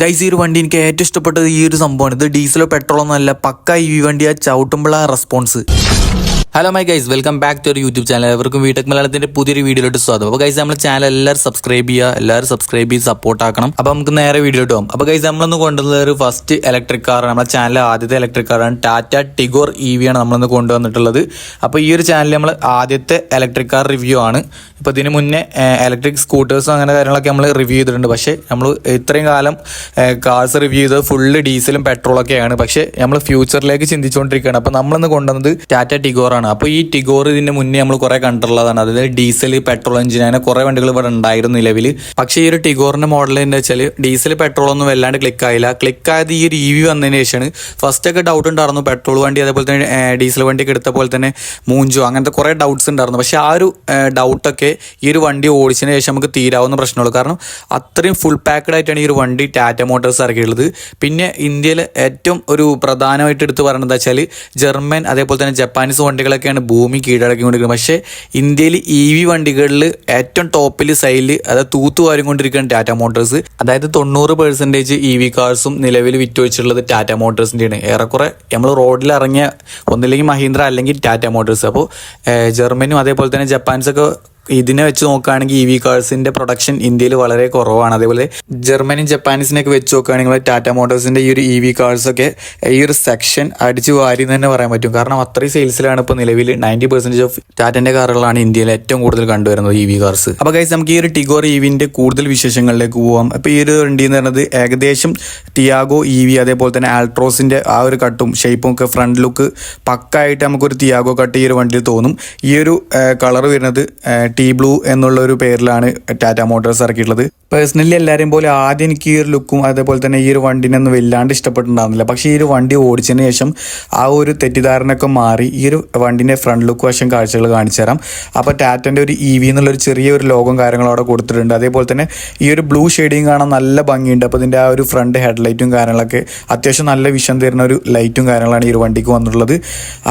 Guys ഈ ഒരു വണ്ടി എനിക്ക് ഏറ്റവും ഇഷ്ടപ്പെട്ടത് ഈ ഒരു സംഭവമാണ്. ഇത് ഡീസലോ പെട്രോളോ എന്നല്ല പക്ക ഈ വണ്ടി ആ ചവിട്ടുമ്പോഴാണ് response hello my guys welcome back to ഒരു യൂട്യൂബ് ചാനൽ എവർക്കും വീട്ടക് മലയാളത്തിന്റെ പുതിയൊരു വീഡിയോയിലോട്ട് സ്വാഗതം. അപ്പോൾ ഗൈസ് നമ്മുടെ ചാനൽ എല്ലാവരും സബ്സ്ക്രൈബ് ചെയ്യുക എല്ലാവരും സബ്സ്ക്രൈബ് ചെയ്ത് സപ്പോർട്ട് ആക്കണം. അപ്പോൾ നമുക്ക് നേരെ വീഡിയോട്ട് പോകാം അപ്പോൾ ഗൈസ് നമ്മളൊന്ന് കൊണ്ടുവന്നത് ഒരു ഫസ്റ്റ് ഇലക്ട്രിക് കാറാണ് നമ്മുടെ ചാനലിലെ ആദ്യത്തെ ഇലക്ട്രിക് കാറാണ് ടാറ്റ ടിഗോർ ഇ വി ആണ് നമ്മളൊന്ന് കൊണ്ടുവന്നിട്ടുള്ളത്. അപ്പോൾ ഈ ഒരു ചാനലിൽ നമ്മൾ ആദ്യത്തെ ഇലക്ട്രിക് കാർ റിവ്യൂ ആണ്. ഇപ്പോൾ ഇതിന് മുന്നേ ഇലക്ട്രിക് സ്കൂട്ടേഴ്സും അങ്ങനെ കാര്യങ്ങളൊക്കെ നമ്മൾ റിവ്യൂ ചെയ്തിട്ടുണ്ട്. പക്ഷേ നമ്മൾ ഇത്രയും കാലം കാർസ് റിവ്യൂ ചെയ്തത് ഫുള്ള് ഡീസലും പെട്രോളൊക്കെയാണ് പക്ഷേ നമ്മൾ ഫ്യൂച്ചറിലേക്ക് ചിന്തിച്ചുകൊണ്ടിരിക്കുകയാണ് അപ്പോൾ നമ്മളൊന്ന് കൊണ്ടുവന്നത് ടാറ്റ ടിഗോർ ആണ്. അപ്പോൾ ഈ ടിഗോർ ഇതിന്റെ മുന്നേ നമ്മൾ കുറെ കണ്ടിട്ടുള്ളതാണ്. അതായത് ഡീസൽ പെട്രോൾ എഞ്ചിൻ അങ്ങനെ കുറെ വണ്ടികൾ ഇവിടെ ഉണ്ടായിരുന്നു നിലവിൽ പക്ഷേ ഈ ഒരു ടിഗോറിന്റെ മോഡൽ എന്താ വെച്ചാൽ ഡീസൽ പെട്രോൾ ഒന്നും വല്ലാണ്ട് ക്ലിക്ക് ആയില്ല. ക്ലിക്ക് ആയത് ഈ ഒരു ഇ വി വന്നതിന് ശേഷമാണ് ഫസ്റ്റ് ഒക്കെ ഡൗട്ട് ഉണ്ടായിരുന്നു. പെട്രോൾ വണ്ടി അതേപോലെ തന്നെ ഡീസൽ വണ്ടിയൊക്കെ എടുത്ത പോലെ തന്നെ മൂഞ്ചോ അങ്ങനത്തെ കുറെ ഡൗട്ട്സ് ഉണ്ടായിരുന്നു. പക്ഷേ ആ ഒരു ഡൗട്ടൊക്കെ ഈ ഒരു വണ്ടി ഓടിച്ചതിന് ശേഷം നമുക്ക് തീരാവുന്ന പ്രശ്നമുള്ളൂ. കാരണം അത്രയും ഫുൾ പാക്ക്ഡ് ആയിട്ടാണ് ഈ ഒരു വണ്ടി ടാറ്റ മോട്ടോഴ്സ് ഇറക്കിയിട്ടുള്ളത്. പിന്നെ ഇന്ത്യയിൽ ഏറ്റവും ഒരു പ്രധാനമായിട്ട് എടുത്ത് പറയുന്നത് വെച്ചാൽ ജർമ്മൻ അതേപോലെ തന്നെ ജപ്പാനീസ് വണ്ടികളൊക്കെയാണ് ഭൂമി കീഴടക്കിക്കൊണ്ടിരിക്കുന്നത്. പക്ഷേ ഇന്ത്യയിൽ ഇ വി വണ്ടികളിൽ ഏറ്റവും ടോപ്പിൽ സൈഡിൽ അതായത് തൂത്തുവാരും കൊണ്ടിരിക്കുകയാണ് ടാറ്റ മോട്ടോഴ്സ് അതായത് തൊണ്ണൂറ് പെർസെന്റേജ് ഇ വി കാർസും നിലവിൽ വിറ്റുവെച്ചിട്ടുള്ളത് ടാറ്റ മോട്ടോഴ്സിന്റെയാണ് ഏറെക്കുറെ നമ്മൾ റോഡിൽ ഇറങ്ങിയ ഒന്നില്ലെങ്കിൽ മഹീന്ദ്ര അല്ലെങ്കിൽ ടാറ്റ മോട്ടോഴ്സ് അപ്പോൾ ജർമ്മനും അതേപോലെ തന്നെ ജപ്പാൻസൊക്കെ ഇതിനെ വെച്ച് നോക്കുകയാണെങ്കിൽ ഇ വി കാർസിന്റെ പ്രൊഡക്ഷൻ ഇന്ത്യയിൽ വളരെ കുറവാണ്. അതേപോലെ ജർമ്മനി ജപ്പാനീസിനൊക്കെ വെച്ച് നോക്കുകയാണെങ്കിൽ ടാറ്റ മോട്ടോഴ്സിന്റെ ഈ ഒരു ഇ വി കാർസൊക്കെ ഈ ഒരു സെക്ഷൻ അടിച്ചു വാരി തന്നെ പറയാൻ പറ്റും. കാരണം അത്രയും സെയിൽസിലാണ് ഇപ്പോൾ നിലവിൽ നയന്റി പെർസെന്റേജ് ഓഫ് ടാറ്റന്റെ കാറുകളാണ് ഇന്ത്യയിൽ ഏറ്റവും കൂടുതൽ കണ്ടുവരുന്നത് ഇ വി കാർസ് അപ്പോൾ ഗൈസ് നമുക്ക് ഈ ഒരു ടിഗോർ ഇ വിന്റെ കൂടുതൽ വിശേഷങ്ങളിലേക്ക് പോവാം. അപ്പോൾ ഈ ഒരു വണ്ടി എന്ന് പറയുന്നത് ഏകദേശം ടിയാഗോ ഇ വി അതേപോലെ തന്നെ ആൾട്രോസിന്റെ ആ ഒരു കട്ടും ഷേപ്പും ഒക്കെ ഫ്രണ്ട് ലുക്ക് പക്കായിട്ട് നമുക്കൊരു ടിയാഗോ കട്ട് ഈ ഒരു വണ്ടിയിൽ തോന്നും. ഈ ഒരു കളർ വരുന്നത് ടീ ബ്ലൂ എന്നുള്ള ഒരു പേരിലാണ് ടാറ്റ മോട്ടോഴ്സ് ഇറക്കിയിട്ടുള്ളത്. പേഴ്സണലി എല്ലാവരെയും പോലെ ആദ്യം എനിക്ക് ഈ ഒരു ലുക്കും അതേപോലെ തന്നെ ഈ ഒരു വണ്ടിനൊന്നും വല്ലാണ്ട് ഇഷ്ടപ്പെട്ടിട്ടുണ്ടായിരുന്നില്ല. പക്ഷേ ഈ ഒരു വണ്ടി ഓടിച്ചതിന് ശേഷം ആ ഒരു തെറ്റിദ്ധാരണയൊക്കെ മാറി ഈ ഒരു വണ്ടിന്റെ ഫ്രണ്ട് ലുക്ക് വശം കാഴ്ചകൾ കാണിച്ചു തരാം. അപ്പോൾ ടാറ്റന്റെ ഒരു ഇ വി എന്നുള്ളൊരു ചെറിയൊരു ലോഗം കാര്യങ്ങളും അവിടെ കൊടുത്തിട്ടുണ്ട്. അതേപോലെ തന്നെ ഈ ഒരു ബ്ലൂ ഷെയ്ഡിങ് കാണാൻ നല്ല ഭംഗിയുണ്ട്. അപ്പോൾ ഇതിന്റെ ആ ഒരു ഫ്രണ്ട് ഹെഡ് ലൈറ്റും കാര്യങ്ങളൊക്കെ അത്യാവശ്യം നല്ല വിഷം തരുന്ന ഒരു ലൈറ്റും കാര്യങ്ങളാണ് ഈ ഒരു വണ്ടിക്ക് വന്നിട്ടുള്ളത്.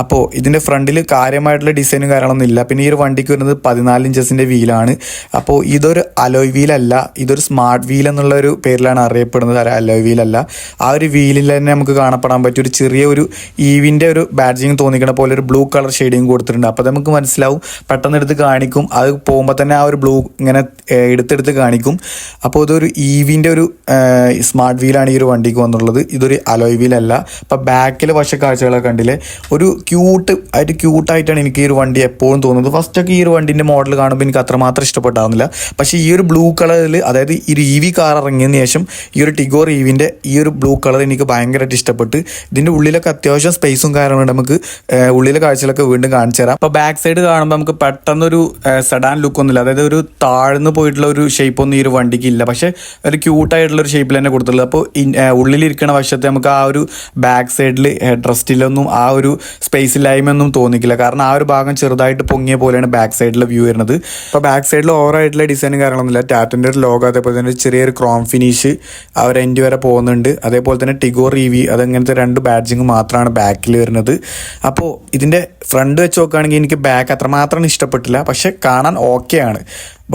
അപ്പോൾ ഇതിന്റെ ഫ്രണ്ടിൽ കാര്യമായിട്ടുള്ള ഡിസൈനും കാര്യങ്ങളൊന്നും ഇല്ല. പിന്നെ ഈ ഒരു വണ്ടിക്ക് വരുന്നത് പതിനാല് ഇഞ്ചസിന്റെ വീലാണ് അപ്പോൾ ഇതൊരു അലോയ് വീലല്ല ഇതൊരു സ്മാർട്ട് വീൽ എന്നുള്ള ഒരു പേരിലാണ് അറിയപ്പെടുന്നത്. അലോയ് വീലല്ല ആ ഒരു വീലിൽ തന്നെ നമുക്ക് കാണപ്പെടാൻ പറ്റിയ ഒരു ചെറിയ ഒരു ഈവിന്റെ ഒരു ബാഡ്ജിങ് തോന്നിക്കണ പോലെ ഒരു ബ്ലൂ കളർ ഷെയ്ഡിങ് കൊടുത്തിട്ടുണ്ട്. അപ്പോൾ നമുക്ക് മനസ്സിലാവും. പെട്ടെന്ന് എടുത്ത് കാണിക്കും. അത് പോകുമ്പോൾ തന്നെ ആ ഒരു ബ്ലൂ ഇങ്ങനെ എടുത്തെടുത്ത് കാണിക്കും. അപ്പോൾ ഇതൊരു ഈവിന്റെ ഒരു സ്മാർട്ട് വീലാണ് ഈ ഒരു വണ്ടിക്ക് വന്നുള്ളത് ഇതൊരു അലോയ് വീലല്ല അപ്പോൾ ബാക്കിൽ വശ കാഴ്ചകളൊക്കെ കണ്ടില്ലേ? ഒരു ക്യൂട്ട് ആയിട്ട് ക്യൂട്ടായിട്ടാണ് എനിക്ക് ഈ ഒരു വണ്ടി എപ്പോഴും തോന്നുന്നത്. ഫസ്റ്റൊക്കെ ഈ ഒരു വണ്ടിന്റെ മോഡൽ കാണുമ്പോൾ എനിക്ക് അത്രമാത്രം ഇഷ്ടപ്പെട്ടാവുന്നില്ല. പക്ഷേ ഈ ഒരു ബ്ലൂ കളറിൽ അതായത് ഈ ഒരു ഇ വി കാർ ഇറങ്ങിയതിന് ശേഷം ഈ ഒരു ടിഗോർ ഇ വിന്റെ ഈ ഒരു ബ്ലൂ കളർ എനിക്ക് ഭയങ്കരമായിട്ട് ഇഷ്ടപ്പെട്ട് ഇതിന്റെ ഉള്ളിലൊക്കെ അത്യാവശ്യം സ്പേസും കാര്യങ്ങളും നമുക്ക് ഉള്ളിലെ കാഴ്ചകളൊക്കെ വീണ്ടും കാണിച്ചു തരാം. അപ്പോൾ ബാക്ക് സൈഡ് കാണുമ്പോൾ നമുക്ക് പെട്ടെന്നൊരു സെഡാൻ ലുക്കൊന്നുമില്ല അതായത് ഒരു താഴ്ന്നു പോയിട്ടുള്ള ഒരു ഷേപ്പ് ഒന്നും ഈ ഒരു വണ്ടിക്ക് ഇല്ല. പക്ഷേ ഒരു ക്യൂട്ടായിട്ടുള്ള ഒരു ഷേപ്പിൽ തന്നെ കൊടുത്തിട്ടുള്ളത്. അപ്പോൾ ഉള്ളിലിരിക്കണ വശത്തെ നമുക്ക് ആ ഒരു ബാക്ക് സൈഡിൽ ഡ്രസ്റ്റിലൊന്നും ആ ഒരു സ്പേസ് ഇല്ലായ്മയൊന്നും തോന്നിക്കില്ല. കാരണം ആ ഒരു ഭാഗം ചെറുതായിട്ട് പൊങ്ങിയ പോലെയാണ് ബാക്ക് സൈഡിലെ വ്യൂ വരുന്നത്. അപ്പോൾ ബാക്ക് സൈഡിൽ ഓവറായിട്ടുള്ള ഡിസൈനും കാര്യങ്ങളൊന്നുമില്ല. ടാറ്റിന്റെ ഒരു ലോഗോ അതേപോലെ തന്നെ ചെറിയൊരു ക്രോം ഫിനിഷ് ഒരു എൻഡ് വരെ പോകുന്നുണ്ട്. അതേപോലെ തന്നെ ടിഗോ റിവി അതങ്ങനത്തെ രണ്ട് ബാഡ്ജിങ് മാത്രമാണ് ബാക്കിൽ വരുന്നത്. അപ്പോൾ ഇതിന്റെ ഫ്രണ്ട് വെച്ച് നോക്കുകയാണെങ്കിൽ എനിക്ക് ബാക്ക് അത്രമാത്രം ഇഷ്ടപ്പെട്ടില്ല. പക്ഷെ കാണാൻ ഓക്കെയാണ്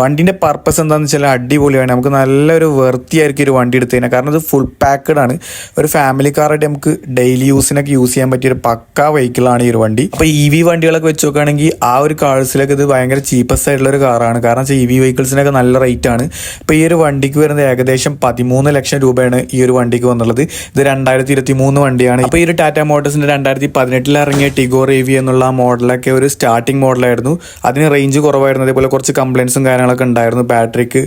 വണ്ടിന്റെ പർപ്പസ് എന്താണെന്ന് വെച്ചാൽ അടിപൊളിയാണ്. നമുക്ക് നല്ലൊരു വൃത്തിയായിരിക്കും ഒരു വണ്ടി എടുത്തു കഴിഞ്ഞാൽ. കാരണം ഇത് ഫുൾ പാക്കഡ് ആണ്. ഒരു ഫാമിലി കാറായിട്ട് നമുക്ക് ഡെയിലി യൂസിനൊക്കെ യൂസ് ചെയ്യാൻ പറ്റിയ ഒരു പക്കാ വെഹിക്കിളാണ് ഈ ഒരു വണ്ടി. അപ്പോൾ ഇ വി വണ്ടികളൊക്കെ വെച്ച് നോക്കുകയാണെങ്കിൽ ആ ഒരു കാഴ്സിലൊക്കെ ഇത് ഭയങ്കര ചീപ്പസ്റ്റ് ആയിട്ടുള്ള ഒരു കാറാണ് കാരണം വെച്ചാൽ ഇ വി വെഹിക്കിൾസിനൊക്കെ നല്ല റേറ്റ് ആണ്. ഇപ്പോൾ ഈ ഒരു വണ്ടിക്ക് വരുന്നത് ഏകദേശം പതിമൂന്ന് ലക്ഷം രൂപയാണ് ഈ ഒരു വണ്ടിക്ക് വന്നുള്ളത്. ഇത് രണ്ടായിരത്തി ഇരുപത്തി മൂന്ന് വണ്ടിയാണ്. അപ്പോൾ ഈ ഒരു ടാറ്റ മോട്ടോഴ്സിന്റെ രണ്ടായിരത്തി പതിനെട്ടിൽ ഇറങ്ങിയ ടിഗോർ എ വി എന്നുള്ള മോഡലൊക്കെ ഒരു സ്റ്റാർട്ടിംഗ് മോഡലായിരുന്നു അതിന് റേഞ്ച് കുറവായിരുന്നു. അതേപോലെ കുറച്ച് കംപ്ലയിൻസും കാര്യങ്ങളൊക്കെ ഉണ്ടായിരുന്നു. ബാറ്ററിക്ക്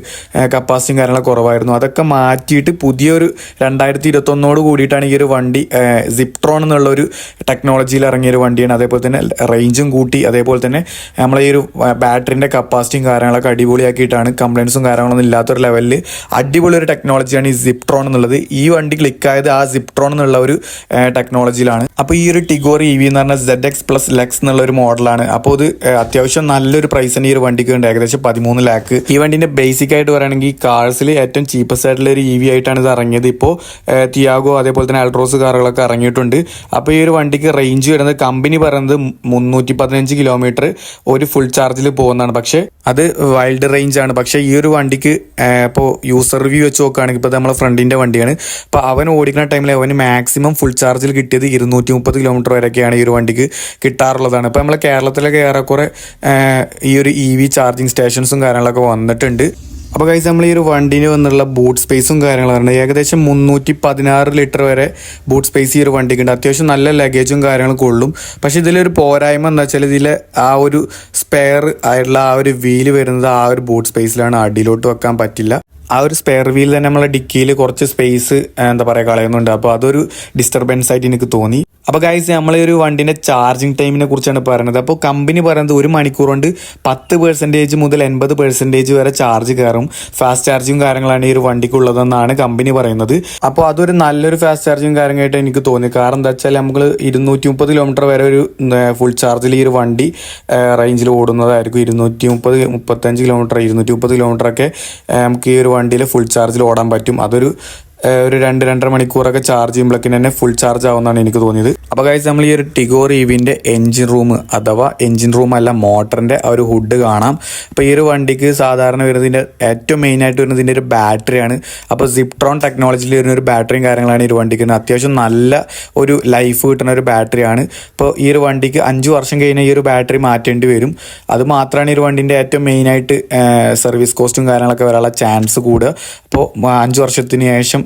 കപ്പാസിറ്റിയും കാര്യങ്ങളൊക്കെ കുറവായിരുന്നു. അതൊക്കെ മാറ്റിയിട്ട് പുതിയൊരു രണ്ടായിരത്തി ഇരുപത്തൊന്നോട് കൂടിയിട്ടാണ് ഈ ഒരു വണ്ടി സിപ്ട്രോൺ എന്നുള്ള ഒരു ടെക്നോളജിയിൽ ഇറങ്ങിയ ഒരു വണ്ടിയാണ്. അതേപോലെ തന്നെ റേഞ്ചും കൂട്ടി അതേപോലെ തന്നെ നമ്മളെ ഈ ഒരു ബാറ്ററിന്റെ കപ്പാസിറ്റിയും കാര്യങ്ങളൊക്കെ അടിപൊളിയാക്കിയിട്ടാണ് കംപ്ലയിൻസും കാര്യങ്ങളൊന്നും ഇല്ലാത്തൊരു ലെവലിൽ അടിപൊളി ഒരു ടെക്നോളജിയാണ് ഈ സിപ്ട്രോൺ എന്നുള്ളത്. ഈ വണ്ടി ക്ലിക്കായത് ആ സിപ്ട്രോൺ എന്നുള്ള ഒരു ടെക്നോളജിയിലാണ് അപ്പോൾ ഈ ഒരു ടിഗോർ ഇ വി എന്ന് പറഞ്ഞാൽ സെഡ് എക്സ് പ്ലസ് ലെക്സ് എന്നുള്ള ഒരു മോഡലാണ് അപ്പോൾ ഇത് അത്യാവശ്യം നല്ലൊരു പ്രൈസിന് ഈ ഒരു വണ്ടിക്ക് ഉണ്ട് ഏകദേശം പതിമൂന്ന് ലാക്ക് ഈ വണ്ടിന്റെ ബേസിക് ആയിട്ട് പറയുകയാണെങ്കിൽ കാർസിൽ ഏറ്റവും ചീപ്പസ്റ്റ് ആയിട്ടുള്ള ഒരു ഇ വി ആയിട്ടാണ് ഇത് ഇറങ്ങിയത്. ഇപ്പോൾ തിയാഗോ അതേപോലെ തന്നെ അൾട്രോസ് കാറുകളൊക്കെ ഇറങ്ങിയിട്ടുണ്ട്. അപ്പോൾ ഈ ഒരു വണ്ടിക്ക് റേഞ്ച് വരുന്നത് കമ്പനി പറയുന്നത് മുന്നൂറ്റി പതിനഞ്ച് കിലോമീറ്റർ ഒരു ഫുൾ ചാർജിൽ പോകുന്നതാണ്. പക്ഷേ അത് വൈൽഡ് റേഞ്ച് ആണ്. പക്ഷേ ഈ ഒരു വണ്ടിക്ക് ഇപ്പോൾ യൂസർ റിവ്യൂ വെച്ച് നോക്കുകയാണെങ്കിൽ ഇപ്പോൾ നമ്മളെ ഫ്രണ്ടിന്റെ വണ്ടിയാണ്. അപ്പോൾ അവൻ ഓടിക്കുന്ന ടൈമിൽ അവന് മാക്സിമം ഫുൾ ചാർജിൽ കിട്ടിയത് ഇരുന്നൂറ്റി മുപ്പത് കിലോമീറ്റർ വരെയൊക്കെയാണ് ഈ ഒരു വണ്ടിക്ക് കിട്ടാറുള്ളതാണ്. ഇപ്പോൾ നമ്മളെ കേരളത്തിലൊക്കെ ഏറെക്കുറെ ഈ ഒരു ഇ വി ചാർജിങ് സ്റ്റേഷൻസും കാര്യങ്ങളൊക്കെ വന്നിട്ടുണ്ട്. അപ്പോൾ കൈസ് നമ്മൾ ഈ ഒരു വണ്ടിന് വന്നുള്ള ബൂട്ട് സ്പേസും കാര്യങ്ങളും പറഞ്ഞത് ഏകദേശം മുന്നൂറ്റി പതിനാറ് ലിറ്റർ വരെ ബൂട്ട് സ്പേസ് ഈ ഒരു വണ്ടിക്ക് ഉണ്ട്. അത്യാവശ്യം നല്ല ലഗേജും കാര്യങ്ങളും കൊള്ളും പക്ഷെ ഇതിലൊരു പോരായ്മ എന്താ വെച്ചാൽ ഇതിലെ ആ ഒരു സ്പെയർ ആയിട്ടുള്ള ആ ഒരു വീൽ വരുന്നത് ആ ഒരു ബൂട്ട് സ്പേസിലാണ് അടിയിലോട്ട് വെക്കാൻ പറ്റില്ല. ആ ഒരു സ്പെയർ വീൽ തന്നെ നമ്മളെ ഡിക്കിയിൽ കുറച്ച് സ്പേസ് എന്താ പറയുക കളയുന്നുണ്ട്. അപ്പോൾ അതൊരു ഡിസ്റ്റർബൻസ് ആയിട്ട് എനിക്ക് തോന്നി. അപ്പോൾ ഗൈസ് നമ്മൾ ഈ ഒരു വണ്ടിന്റെ ചാർജിങ് ടൈമിനെ കുറിച്ചാണ് പറയുന്നത്. അപ്പോൾ കമ്പനി പറയുന്നത് ഒരു മണിക്കൂർ കൊണ്ട് പത്ത് പെർസെന്റേജ് മുതൽ എൺപത് പെർസെന്റേജ് വരെ ചാർജ് കയറും. ഫാസ്റ്റ് ചാർജിങ് കാര്യങ്ങളാണ് ഈ ഒരു വണ്ടിക്കുള്ളതെന്നാണ് കമ്പനി പറയുന്നത്. അപ്പോൾ അതൊരു നല്ലൊരു ഫാസ്റ്റ് ചാർജിങ് കാര്യമായിട്ട് എനിക്ക് തോന്നി. കാരണം എന്താ വെച്ചാൽ നമ്മൾ ഇരുന്നൂറ്റി മുപ്പത് കിലോമീറ്റർ വരെ ഒരു ഫുൾ ചാർജിൽ ഈ ഒരു വണ്ടി റേഞ്ചിൽ ഓടുന്നതായിരിക്കും. ഇരുന്നൂറ്റി മുപ്പത് മുപ്പത്തഞ്ച് കിലോമീറ്റർ ഇരുന്നൂറ്റി മുപ്പത് ഏഹ്, നമുക്ക് ഈ ഒരു വണ്ടിയിൽ ഫുൾ ചാർജിൽ ഓടാൻ പറ്റും. അതൊരു ഒരു രണ്ട് രണ്ടര മണിക്കൂറൊക്കെ ചാർജ് ചെയ്യുമ്പോഴേക്കും തന്നെ ഫുൾ ചാർജ് ആവുമെന്നാണ് എനിക്ക് തോന്നിയത്. അപ്പോൾ കഴിച്ച് നമ്മൾ ഈ ഒരു ടിഗോർ ഇവിന്റെ എൻജിൻ റൂം അഥവാ എൻജിൻ റൂം അല്ല മോട്ടറിന്റെ ആ ഒരു ഹുഡ് കാണാം. അപ്പോൾ ഈ ഒരു വണ്ടിക്ക് സാധാരണ വരുന്നതിന്റെ ഏറ്റവും മെയിൻ ആയിട്ട് വരുന്നതിന്റെ ഒരു ബാറ്ററിയാണ് അപ്പോൾ സിപ്ട്രോൺ ടെക്നോളജിയിൽ വരുന്ന ഒരു ബാറ്ററിയും കാര്യങ്ങളാണ് ഈ ഒരു വണ്ടിക്ക്. അത്യാവശ്യം നല്ല ഒരു ലൈഫ് കിട്ടുന്ന ഒരു ബാറ്ററിയാണ് ഇപ്പോൾ ഈ ഒരു വണ്ടിക്ക് അഞ്ച് വർഷം കഴിഞ്ഞാൽ ഈ ഒരു ബാറ്ററി മാറ്റേണ്ടി വരും. അത് മാത്രമാണ് ഈ ഒരു വണ്ടിന്റെ ഏറ്റവും മെയിനായിട്ട് സർവീസ് കോസ്റ്റും കാര്യങ്ങളൊക്കെ വരാനുള്ള ചാൻസ് കൂടുക. അപ്പോൾ അഞ്ച് വർഷത്തിന് ശേഷം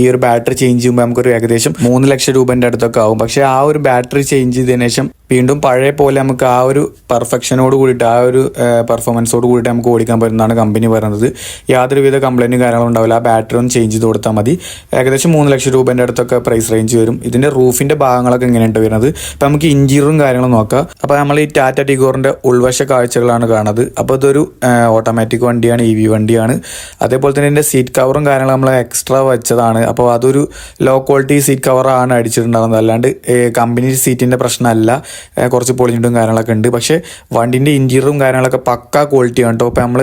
ഈ ഒരു ബാറ്ററി ചേഞ്ച് ചെയ്യുമ്പോൾ നമുക്കൊരു ഏകദേശം മൂന്ന് ലക്ഷം രൂപേന്റെ അടുത്തൊക്കെ ആവും. പക്ഷെ ആ ഒരു ബാറ്ററി ചേഞ്ച് ചെയ്തതിന് ശേഷം വീണ്ടും പഴയ പോലെ നമുക്ക് ആ ഒരു പെർഫെക്ഷനോട് കൂടിയിട്ട് ആ ഒരു പെർഫോമൻസോട് കൂടിയിട്ട് നമുക്ക് ഓടിക്കാൻ പറ്റുന്നതാണ് കമ്പനി പറയുന്നത്. യാതൊരുവിധ കംപ്ലൈന്റും കാര്യങ്ങളും ഉണ്ടാവില്ല. ആ ബാറ്ററി ഒന്ന് ചേഞ്ച് ചെയ്ത് കൊടുത്താൽ മതി. ഏകദേശം മൂന്ന് ലക്ഷം രൂപേന്റെ അടുത്തൊക്കെ പ്രൈസ് റേഞ്ച് വരും. ഇതിന്റെ റൂഫിന്റെ ഭാഗങ്ങളൊക്കെ എങ്ങനെയുണ്ട് വരുന്നത്. അപ്പോൾ നമുക്ക് ഇഞ്ചീറും കാര്യങ്ങളും നോക്കാം. അപ്പോൾ നമ്മൾ ഈ ടാറ്റ ടിഗോറിന്റെ ഉൾവശ കാഴ്ചകളാണ് കാണുന്നത്. അപ്പോൾ ഇതൊരു ഓട്ടോമാറ്റിക് വണ്ടിയാണ് ഇ വി വണ്ടിയാണ്. അതേപോലെ തന്നെ ഇതിന്റെ സീറ്റ് കവറും കാര്യങ്ങളും നമ്മൾ എക്സ്ട്രാ വെച്ചതാണ്. അപ്പോൾ അതൊരു ലോ ക്വാളിറ്റി സീറ്റ് കവറാണ് അടിച്ചിട്ടുണ്ടാകുന്നത് അല്ലാണ്ട് കമ്പനി സീറ്റിന്റെ പ്രശ്നമല്ല. കുറച്ച് പൊളിഞ്ഞിട്ടും കാര്യങ്ങളൊക്കെ ഉണ്ട്. പക്ഷേ വണ്ടിന്റെ ഇന്റീരിയറും കാര്യങ്ങളൊക്കെ പക്ക ക്വാളിറ്റിയാണ് കേട്ടോ. അപ്പോൾ നമ്മൾ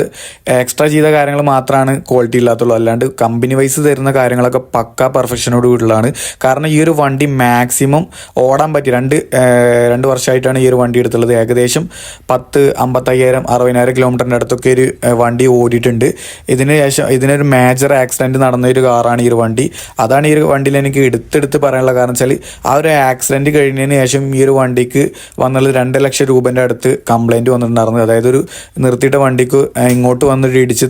എക്സ്ട്രാ ചെയ്ത കാര്യങ്ങൾ മാത്രമാണ് ക്വാളിറ്റി ഇല്ലാത്തുള്ളൂ. അല്ലാണ്ട് കമ്പനി വൈസ് തരുന്ന കാര്യങ്ങളൊക്കെ പക്ക പെർഫെക്ഷനോട് കൂടിയുള്ളതാണ്. കാരണം ഈ ഒരു വണ്ടി മാക്സിമം ഓടാൻ പറ്റി രണ്ട് രണ്ട് വർഷമായിട്ടാണ് ഈ ഒരു വണ്ടി എടുത്തുള്ളത്. ഏകദേശം പത്ത് അമ്പത്തയ്യായിരം അറുപതിനായിരം കിലോമീറ്ററിന്റെ അടുത്തൊക്കെ ഒരു വണ്ടി ഓടിയിട്ടുണ്ട്. ഇതിന് ശേഷം ഇതിനൊരു മേജർ ആക്സിഡന്റ് നടന്ന ഒരു കാറാണ് ഈ ഒരു വണ്ടി. അതാണ് ഈ ഒരു വണ്ടിയിൽ എനിക്ക് എടുത്തെടുത്ത് പറയാനുള്ള കാരണം വെച്ചാൽ ആ ഒരു ആക്സിഡന്റ് കഴിഞ്ഞതിന് ശേഷം ഈ ഒരു വണ്ടിക്ക് വന്നുള്ള രണ്ട് ലക്ഷം രൂപന്റെ അടുത്ത് കംപ്ലൈന്റ് വന്നിട്ടുണ്ടായിരുന്നു. അതായത് ഒരു നിർത്തിയിട്ട വണ്ടിക്ക് ഇങ്ങോട്ട് വന്നിട്ട് ഇടിച്ച്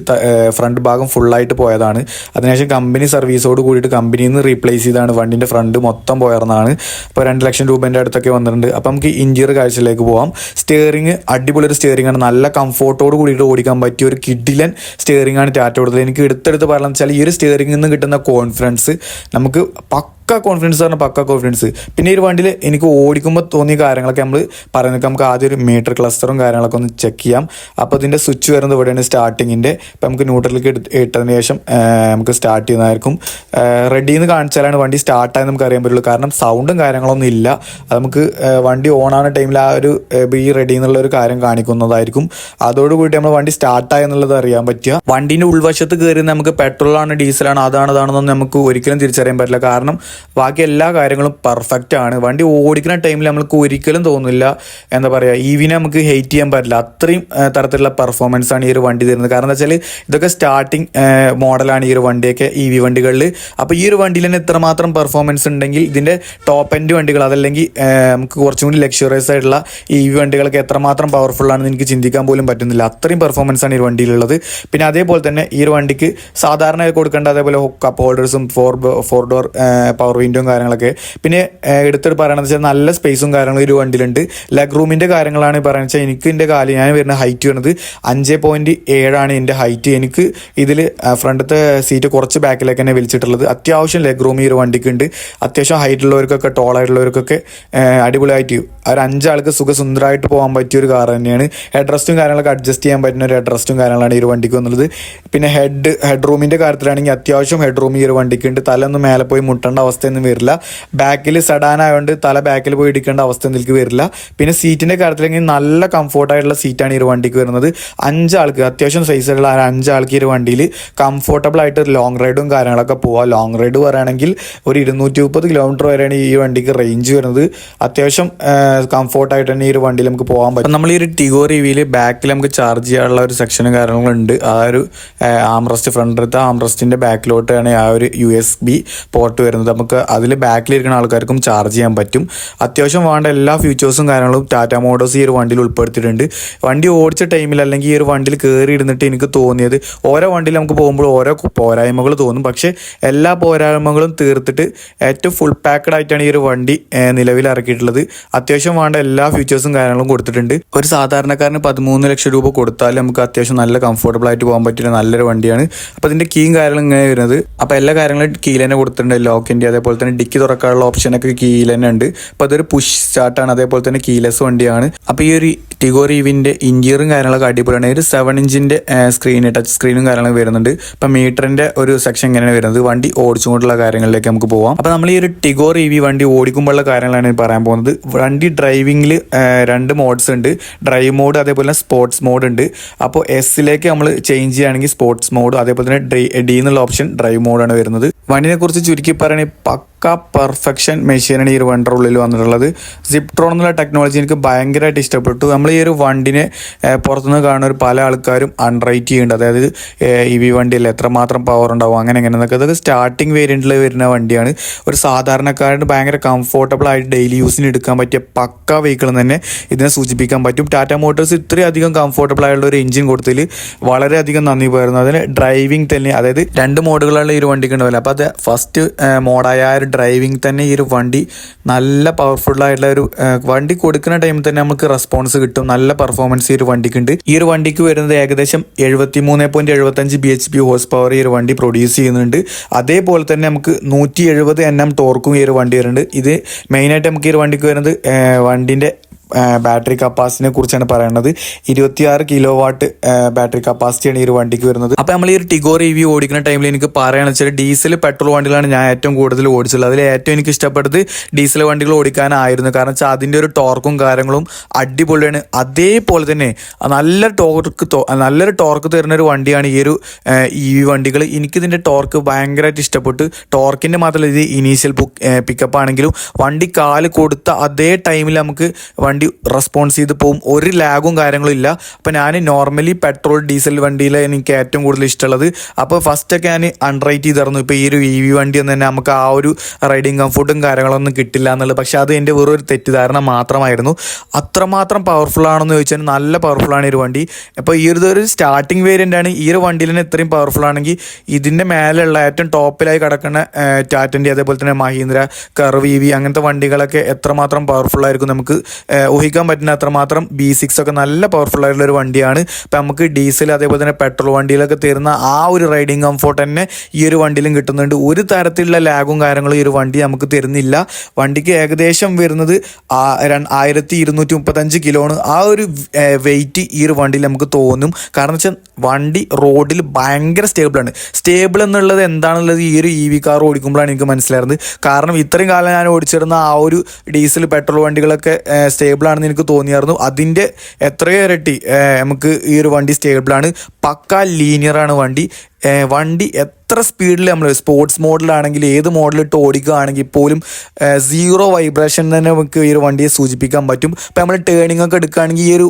ഫ്രണ്ട് ഭാഗം ഫുള്ളായിട്ട് പോയതാണ്. അതിനുശേഷം കമ്പനി സർവീസോട് കൂടിയിട്ട് കമ്പനിയിൽ നിന്ന് റീപ്ലേസ് ചെയ്താണ് വണ്ടിന്റെ ഫ്രണ്ട് മൊത്തം പോയർന്നാണ്. അപ്പോൾ രണ്ട് ലക്ഷം രൂപേന്റെ അടുത്തൊക്കെ വന്നിട്ടുണ്ട്. അപ്പോൾ നമുക്ക് ഇഞ്ചിയർ കാഴ്ചയിലേക്ക് പോകാം സ്റ്റിയറിംഗ് അടിപൊളി ഒരു സ്റ്റിയറിംഗ് ആണ്. നല്ല കംഫോർട്ടോട് കൂടിയിട്ട് ഓടിക്കാൻ പറ്റിയ ഒരു കിഡിലൻ സ്റ്റിയറിംഗ് ആണ് ടാറ്റ കൊടുത്തത്. എനിക്ക് എടുത്തെടുത്ത് പറയാന്ന് വെച്ചാൽ ഈ ഒരു സ്റ്റിയറിംഗിൽ നിന്ന് കിട്ടുന്ന കോൺഫിഡൻസ് നമുക്ക് പക്ക കോൺഫിഡൻസ് പറഞ്ഞാൽ പക്ക കോൺഫിഡൻസ് പിന്നെ ഒരു വണ്ടിയിൽ എനിക്ക് ഓടിക്കുമ്പോൾ തോന്നിയ കാര്യങ്ങളൊക്കെ നമ്മൾ പറയുന്നത് നമുക്ക് ആദ്യം ഒരു മീറ്റർ ക്ലസ്റ്ററും കാര്യങ്ങളൊക്കെ ഒന്ന് ചെക്ക് ചെയ്യാം. അപ്പോൾ ഇതിന്റെ സ്വിച്ച് വരുന്നത് ഇവിടെയാണ് സ്റ്റാർട്ടിങ്ങിന്റെ ഇപ്പം നമുക്ക് ന്യൂട്രലിലേക്ക് ഇട്ടതിന് ശേഷം നമുക്ക് സ്റ്റാർട്ട് ചെയ്യുന്നതായിരിക്കും. റെഡി എന്ന് കാണിച്ചാലാണ് വണ്ടി സ്റ്റാർട്ടായി നമുക്ക് അറിയാൻ പറ്റുള്ളൂ. കാരണം സൗണ്ടും കാര്യങ്ങളൊന്നും ഇല്ല. അത് നമുക്ക് വണ്ടി ഓൺ ആവുന്ന ടൈമിൽ ആ ഒരു ബി റെഡി എന്നുള്ള ഒരു കാര്യം കാണിക്കുന്നതായിരിക്കും. അതോടുകൂടി നമ്മൾ വണ്ടി സ്റ്റാർട്ടായി എന്നുള്ളത് അറിയാൻ പറ്റുക. വണ്ടീന്റെ ഉൾവശത്ത് കയറി നമുക്ക് പെട്രോളാണ് ഡീസലാണ് അതാണ് അതാണെന്നൊന്നും നമുക്ക് ഒരിക്കലും തിരിച്ചറിയാൻ പറ്റില്ല. കാരണം ബാക്കി എല്ലാ കാര്യങ്ങളും പെർഫെക്റ്റ് ആണ്. വണ്ടി ഓടിക്കുന്ന ടൈമിൽ നമുക്ക് ഒരിക്കലും തോന്നില്ല. എന്താ പറയുക ഈവിനെ നമുക്ക് ഹെയ്റ്റ് ചെയ്യാൻ പറ്റില്ല. അത്രയും തരത്തിലുള്ള പെർഫോമൻസ് ആണ് ഈ ഒരു വണ്ടി തരുന്നത്. കാരണം എന്താ വെച്ചാൽ ഇതൊക്കെ സ്റ്റാർട്ടിങ് മോഡലാണ് ഈ ഒരു വണ്ടിയൊക്കെ ഇ വി വണ്ടികളിൽ അപ്പോൾ ഈ ഒരു വണ്ടിയിൽ തന്നെ ഇത്രമാത്രം പെർഫോമൻസ് ഉണ്ടെങ്കിൽ ഇതിന്റെ ടോപ്പ് എൻഡ് വണ്ടികൾ അതല്ലെങ്കിൽ നമുക്ക് കുറച്ചും കൂടി ലക്ഷറിയസ് ആയിട്ടുള്ള ഈ വി വണ്ടികളൊക്കെ എത്രമാത്രം പവർഫുള്ളാണെന്ന് എനിക്ക് ചിന്തിക്കാൻ പോലും പറ്റുന്നില്ല. അത്രയും പെർഫോമൻസ് ആണ് ഈ വണ്ടിയിലുള്ളത് പിന്നെ അതേപോലെ തന്നെ ഈ ഒരു വണ്ടിക്ക് സാധാരണ കൊടുക്കേണ്ട അതേപോലെ കപ്പ് ഹോൾഡേഴ്സും ഫോർ ഫോർ ഡോർ പവർ വിൻഡോയും കാര്യങ്ങളൊക്കെ. പിന്നെ എടുത്തിട്ട് പറയണമെന്ന് വെച്ചാൽ നല്ല സ്പേസും കാര്യങ്ങളും ഒരു വണ്ടിയിലുണ്ട്. ലെഗ് റൂമിന്റെ കാര്യങ്ങളാണ് പറയുന്നത് വെച്ചാൽ എനിക്ക് എന്റെ കാൽ ഞാൻ വരുന്ന ഹൈറ്റ് വരുന്നത് അഞ്ച് പോയിന്റ് ഏഴാണ് എന്റെ ഹൈറ്റ് എനിക്ക് ഇതിൽ ഫ്രണ്ടത്തെ സീറ്റ് കുറച്ച് ബാക്കിലേക്ക് തന്നെ വലിച്ചിട്ടുള്ളത്. അത്യാവശ്യം ലെഗ് റൂം ഈ ഒരു വണ്ടിക്ക് ഉണ്ട് അത്യാവശ്യം ഹൈറ്റ് ഉള്ളവർക്കൊക്കെ ടോൾ ആയിട്ടുള്ളവർക്കൊക്കെ അടിപൊളിയായിട്ട് ഒരു അഞ്ചാൾക്ക് സുഖസുന്ദരമായിട്ട് പോകാൻ പറ്റിയ ഒരു കാർ തന്നെയാണ്. ഹെഡ് റെസ്റ്റും കാര്യങ്ങളൊക്കെ അഡ്ജസ്റ്റ് ചെയ്യാൻ പറ്റുന്ന ഒരു ഹെഡ് റെസ്റ്റും കാര്യങ്ങളാണ് ഈ ഒരു വണ്ടിക്ക് വന്നുള്ളത്. പിന്നെ ഹെഡ് ഹെഡ് റൂമിന്റെ കാര്യത്തിലാണെങ്കിൽ അത്യാവശ്യം ഹെഡ് റൂം ഈ ഒരു വണ്ടിക്ക് ഉണ്ട് തലൊന്നും മേലെ പോയി മുട്ടേണ്ട അവസ്ഥയൊന്നും വരില്ല. ബാക്കിൽ സഡാൻ ആയതുകൊണ്ട് തല ബാക്കിൽ പോയി ഇടിക്കേണ്ട അവസ്ഥ ഇതിലേക്ക് വരില്ല. പിന്നെ സീറ്റിന്റെ കാര്യത്തിലെങ്കിൽ നല്ല കംഫോർട്ടായിട്ടുള്ള സീറ്റാണ് ഈ വണ്ടിക്ക് വരുന്നത്. അഞ്ചാൾക്ക് അത്യാവശ്യം സൈസുള്ള അഞ്ചാൾക്ക് ഈ വണ്ടിയിൽ കംഫോർട്ടബിൾ ആയിട്ട് ലോങ് റൈഡും കാര്യങ്ങളൊക്കെ പോവാം. ലോങ് റൈഡ് പറയുകയാണെങ്കിൽ ഒരു ഇരുന്നൂറ്റി മുപ്പത് കിലോമീറ്റർ വരെയാണ് ഈ വണ്ടിക്ക് റേഞ്ച് വരുന്നത്. അത്യാവശ്യം കംഫോർട്ടായിട്ട് തന്നെ ഈ ഒരു വണ്ടിയിൽ നമുക്ക് പോകാൻ പറ്റും. നമ്മൾ ഈ ഒരു ടിഗോ റിവിയിൽ ബാക്കിൽ നമുക്ക് ചാർജ് ചെയ്യാനുള്ള ഒരു സെക്ഷനും കാര്യങ്ങളും ഉണ്ട്. ആ ഒരു ആംറസ്റ്റ് ഫ്രണ്ടിലത്തെ ആംറസ്റ്റിന്റെ ബാക്കിലോട്ടാണ് ആ ഒരു യു എസ് ബി പോർട്ട് വരുന്നത്. നമുക്ക് അതിൽ ബാക്കിലിരിക്കുന്ന ആൾക്കാർക്കും ചാർജ് ചെയ്യാൻ പറ്റും. അത്യാവശ്യം വേണ്ട എല്ലാ ഫീച്ചേഴ്സും കാര്യങ്ങളും ടാറ്റ മോഡോസ് ഈ ഒരു വണ്ടിയിൽ ഉൾപ്പെടുത്തിയിട്ടുണ്ട്. വണ്ടി ഓടിച്ച ടൈമിൽ അല്ലെങ്കിൽ ഈ ഒരു വണ്ടിയിൽ കയറി ഇരുന്നിട്ട് എനിക്ക് തോന്നിയത് ഓരോ വണ്ടിയിൽ നമുക്ക് പോകുമ്പോൾ ഓരോ പോരായ്മകൾ തോന്നും. പക്ഷേ എല്ലാ പോരായ്മകളും തീർത്തിട്ട് ഏറ്റവും ഫുൾ പാക്കഡ് ആയിട്ടാണ് ഈ ഒരു വണ്ടി നിലവിൽ ഇറക്കിയിട്ടുള്ളത്. അത്യാവശ്യം വേണ്ട എല്ലാ ഫീച്ചേഴ്സും കാര്യങ്ങളും കൊടുത്തിട്ടുണ്ട്. ഒരു സാധാരണക്കാരന് പതിമൂന്ന് ലക്ഷം രൂപ കൊടുത്താൽ നമുക്ക് അത്യാവശ്യം നല്ല കംഫർട്ടബിൾ ആയിട്ട് പോകാൻ പറ്റുന്ന നല്ലൊരു വണ്ടിയാണ്. അപ്പോൾ ഇതിന്റെ കീയും കാര്യങ്ങളും ഇങ്ങനെ വരുന്നത്. അപ്പോൾ എല്ലാ കാര്യങ്ങളും കീയിൽ കൊടുത്തിട്ടുണ്ട്. ലോക്കിന്റെ അതേപോലെ തന്നെ ഡിക്കി തുറക്കാനുള്ള ഓപ്ഷനൊക്കെ കീയിൽ തന്നെ ഉണ്ട്. അപ്പോൾ അതൊരു പുഷ് സ്റ്റാർട്ടാണ് അതേപോലെ തന്നെ കീലെസ് വണ്ടിയാണ്. അപ്പോൾ ഈ ഒരു ടിഗോ റീവിന്റെ ഇന്റീരിയറും കാര്യങ്ങളൊക്കെ അടിപൊളിയാണ്. ഒരു സെവൻ ഇഞ്ചിന്റെ സ്ക്രീൻ ടച്ച് സ്ക്രീനും കാര്യങ്ങളും വരുന്നുണ്ട്. ഇപ്പം മീറ്ററിന്റെ ഒരു സെക്ഷൻ ഇങ്ങനെയാണ് വരുന്നത്. വണ്ടി ഓടിച്ചുകൊണ്ടുള്ള കാര്യങ്ങളിലേക്ക് നമുക്ക് പോവാം. അപ്പോൾ നമ്മൾ ഈ ഒരു ടിഗോ റീവി വണ്ടി ഓടിക്കുമ്പോഴുള്ള കാര്യങ്ങളാണ് പറയാൻ പോകുന്നത്. വണ്ടി ഡ്രൈവിംഗിൽ രണ്ട് മോഡ്സ് ഉണ്ട്. ഡ്രൈവ് മോഡ് അതേപോലെ സ്പോർട്സ് മോഡ് ഉണ്ട്. അപ്പോൾ എസിലേക്ക് നമ്മൾ ചേഞ്ച് ചെയ്യുകയാണെങ്കിൽ സ്പോർട്സ് മോഡ് അതേപോലെ തന്നെ ഡി എന്നുള്ള ഓപ്ഷൻ ഡ്രൈവ് മോഡാണ് വരുന്നത്. വണ്ടിനെ കുറിച്ച് ചുരുക്കി പറയുകയാണെങ്കിൽ pak പക്ക പെർഫെക്ഷൻ മെഷീനാണ് ഈ ഒരു വണ്ടിയുടെ ഉള്ളിൽ വന്നിട്ടുള്ളത്. സിപ്ട്രോൺ എന്നുള്ള ടെക്നോളജി എനിക്ക് ഭയങ്കരമായിട്ട് ഇഷ്ടപ്പെട്ടു. നമ്മൾ ഈ ഒരു വണ്ടിനെ പുറത്തുനിന്ന് കാണുന്ന ഒരു പല ആൾക്കാരും അൺറൈറ്റ് ചെയ്യുന്നുണ്ട്. അതായത് ഇ വി വണ്ടിയിൽ എത്രമാത്രം പവർ ഉണ്ടാവും അങ്ങനെ എങ്ങനെ എന്നൊക്കെ. അതൊക്കെ സ്റ്റാർട്ടിങ് വേരിയന്റിൽ വരുന്ന വണ്ടിയാണ്. ഒരു സാധാരണക്കാരന് ഭയങ്കര കംഫോർട്ടബിൾ ആയിട്ട് ഡെയിലി യൂസിന് എടുക്കാൻ പറ്റിയ പക്ക വെഹിക്കിൾ തന്നെ ഇതിനെ സൂചിപ്പിക്കാൻ പറ്റും. ടാറ്റ മോട്ടോഴ്സ് ഇത്രയധികം കംഫോർട്ടബിൾ ആയിട്ടുള്ള ഒരു എഞ്ചിൻ കൊടുത്തതിൽ വളരെയധികം നന്ദി പറയുന്നു. അതിന് ഡ്രൈവിംഗ് തന്നെ അതായത് രണ്ട് മോഡുകളുള്ള ഈ വണ്ടിക്ക് ഉണ്ടാവില്ല? അപ്പോൾ അത് ഫസ്റ്റ് മോഡായ ഡ്രൈവിംഗ് തന്നെ ഈ ഒരു വണ്ടി നല്ല പവർഫുൾ ആയിട്ടുള്ള ഒരു വണ്ടി കൊടുക്കുന്ന ടൈമിൽ തന്നെ നമുക്ക് റെസ്പോൺസ് കിട്ടും. നല്ല പെർഫോമൻസ് ഈ ഒരു വണ്ടിക്ക് ഉണ്ട് ഈ ഒരു വണ്ടിക്ക് വരുന്നത് ഏകദേശം എഴുപത്തി മൂന്ന് പോയിന്റ് എഴുപത്തഞ്ച് B H P horsepower ഈ ഒരു വണ്ടി പ്രൊഡ്യൂസ് ചെയ്യുന്നുണ്ട്. അതേപോലെ തന്നെ നമുക്ക് നൂറ്റി എഴുപത് എൻ എം ടോർക്കും ഈ ഒരു വണ്ടി വരുന്നുണ്ട്. ഇത് മെയിനായിട്ട് നമുക്ക് ഈ ഒരു വണ്ടിക്ക് വരുന്നത് വണ്ടിന്റെ ബാറ്ററി കപ്പാസിറ്റിനെ കുറിച്ചാണ് പറയുന്നത് ഇരുപത്തിയാറ് കിലോ വാട്ട് ബാറ്ററി കപ്പാസിറ്റിയാണ് ഈ ഒരു വണ്ടിക്ക് വരുന്നത്. അപ്പോൾ നമ്മൾ ഈ ഒരു ടിഗോ റിവ്യൂ ഓടിക്കുന്ന ടൈമിൽ എനിക്ക് പറയുകയാണെന്ന് വെച്ചാൽ ഡീസൽ പെട്രോൾ വണ്ടികളാണ് ഞാൻ ഏറ്റവും കൂടുതൽ ഓടിച്ചുള്ളത്. അതിൽ ഏറ്റവും എനിക്ക് ഇഷ്ടപ്പെട്ടത് ഡീസൽ വണ്ടികൾ ഓടിക്കാനായിരുന്നു. കാരണം വെച്ചാൽ അതിന്റെ ഒരു ടോർക്കും കാര്യങ്ങളും അടിപൊളിയാണ്. അതേപോലെ തന്നെ നല്ല ടോർക്ക് നല്ലൊരു ടോർക്ക് തരുന്ന ഒരു വണ്ടിയാണ് ഈ ഒരു ഇ വി വണ്ടികൾ എനിക്കിതിന്റെ ടോർക്ക് ഭയങ്കരമായിട്ട് ഇഷ്ടപ്പെട്ടു. ടോർക്കിന്റെ മാത്രമല്ല ഇത് ഇനീഷ്യൽ പിക്കപ്പ് ആണെങ്കിലും വണ്ടി കാൽ കൊടുത്ത അതേ ടൈമിൽ നമുക്ക് വണ്ടി റെസ്പോൺസ് ചെയ്ത് പോകും ഒരു ലാഗും കാര്യങ്ങളും ഇല്ല. അപ്പോൾ ഞാൻ നോർമലി പെട്രോൾ ഡീസൽ വണ്ടിയിൽ എനിക്ക് ഏറ്റവും കൂടുതൽ ഇഷ്ടമുള്ളത്. അപ്പോൾ ഫസ്റ്റൊക്കെ ഞാൻ അൺറൈറ്റ് ചെയ്തിരുന്നു ഇപ്പോൾ ഈ ഒരു ഇ വി വണ്ടി ഒന്നും തന്നെ നമുക്ക് ആ ഒരു റൈഡിങ് കംഫർട്ടും കാര്യങ്ങളൊന്നും കിട്ടില്ല എന്നുള്ളത്. പക്ഷെ അത് എന്റെ വെറൊരു തെറ്റിദ്ധാരണ മാത്രമായിരുന്നു. അത്രമാത്രം പവർഫുൾ ആണെന്ന് ചോദിച്ചാൽ നല്ല പവർഫുൾ ആണ് ഈ ഒരു വണ്ടി. അപ്പോൾ ഈ ഒരു ഒരു സ്റ്റാർട്ടിംഗ് വേരിയന്റ് ആണ്. ഈ ഒരു വണ്ടിയിൽ തന്നെ ഇത്രയും പവർഫുൾ ആണെങ്കിൽ ഇതിന്റെ മേലെയുള്ള ഏറ്റവും ടോപ്പിലായി കിടക്കുന്ന ടാറ്റന്റെ അതേപോലെ തന്നെ മഹീന്ദ്ര കർവ് ഇ വി അങ്ങനത്തെ വണ്ടികളൊക്കെ എത്രമാത്രം പവർഫുൾ ആയിരിക്കും നമുക്ക് ഊഹിക്കാൻ പറ്റുന്ന അത്രമാത്രം ബി സിക്സ് ഒക്കെ നല്ല പവർഫുൾ ആയിട്ടുള്ള ഒരു വണ്ടിയാണ്. ഇപ്പം നമുക്ക് ഡീസൽ അതേപോലെ തന്നെ പെട്രോൾ വണ്ടിയിലൊക്കെ തരുന്ന ആ ഒരു റൈഡിങ് കംഫോർട്ട് തന്നെ ഈ ഒരു വണ്ടിയിലും കിട്ടുന്നുണ്ട്. ഒരു തരത്തിലുള്ള ലാഗും കാര്യങ്ങളും ഈ ഒരു വണ്ടി നമുക്ക് തരുന്നില്ല. വണ്ടിക്ക് ഏകദേശം വരുന്നത് ആയിരത്തി ഇരുന്നൂറ്റി മുപ്പത്തഞ്ച് കിലോണ് ആ ഒരു വെയിറ്റ് ഈ ഒരു വണ്ടിയിൽ നമുക്ക് തോന്നും. കാരണം വെച്ചാൽ വണ്ടി റോഡിൽ ഭയങ്കര സ്റ്റേബിളാണ് സ്റ്റേബിൾ എന്നുള്ളത് എന്താണെന്നുള്ളത് ഈ ഒരു ഇ വി കാർ ഓടിക്കുമ്പോഴാണ് എനിക്ക് മനസ്സിലായിരുന്നത്. കാരണം ഇത്രയും കാലം ഞാൻ ഓടിച്ചിരുന്ന ആ ഒരു ഡീസൽ പെട്രോൾ വണ്ടികളൊക്കെ സ്റ്റേബിൾ ആണെന്ന് എനിക്ക് തോന്നിയായിരുന്നു. അതിന്റെ എത്രയോ ഇരട്ടി നമുക്ക് ഈ ഒരു വണ്ടി സ്റ്റേബിളാണ്. പക്ക ലീനിയറാണ് വണ്ടി. വണ്ടി എത്ര സ്പീഡിൽ നമ്മൾ സ്പോർട്സ് മോഡലാണെങ്കിൽ ഏത് മോഡലിട്ട് ഓടിക്കുകയാണെങ്കിൽ പോലും സീറോ വൈബ്രേഷൻ തന്നെ നമുക്ക് ഈ ഒരു വണ്ടിയെ സൂചിപ്പിക്കാൻ പറ്റും. ഇപ്പം നമ്മൾ ടേണിംഗ് ഒക്കെ എടുക്കുകയാണെങ്കിൽ ഈ ഒരു